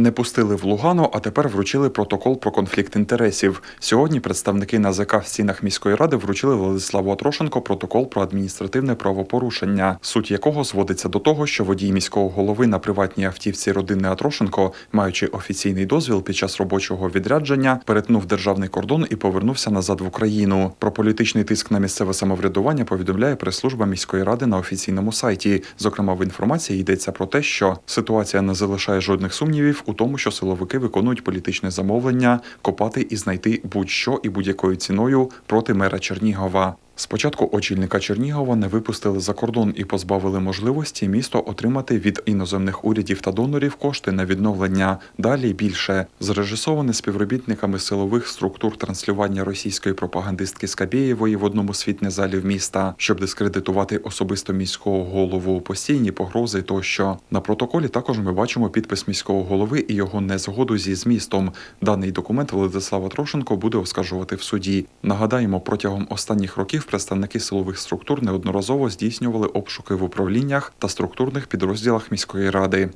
Не пустили в Лугану, а тепер вручили протокол про конфлікт інтересів. Сьогодні представники НАЗК в стінах міської ради вручили Владиславу Атрошенко протокол про адміністративне правопорушення, суть якого зводиться до того, що водій міського голови на приватній автівці родини Атрошенко, маючи офіційний дозвіл під час робочого відрядження, перетнув державний кордон і повернувся назад в Україну. Про політичний тиск на місцеве самоврядування повідомляє прес-служба міської ради на офіційному сайті. Зокрема, в інформації йдеться про те, що ситуація не залишає жодних сумнівів у тому, що силовики виконують політичне замовлення копати і знайти будь-що і будь-якою ціною проти мера Чернігова. Спочатку очільника Чернігова не випустили за кордон і позбавили можливості місто отримати від іноземних урядів та донорів кошти на відновлення. Далі більше зрежисоване співробітниками силових структур транслювання російської пропагандистки Скабєєвої в одному з фітнес-залів міста, щоб дискредитувати особисто міського голову, постійні погрози тощо. На протоколі також ми бачимо підпис міського голови і його незгоду зі змістом. Даний документ Владислава Трошенко буде оскаржувати в суді. Нагадаємо, протягом останніх років представники силових структур неодноразово здійснювали обшуки в управліннях та структурних підрозділах міської ради.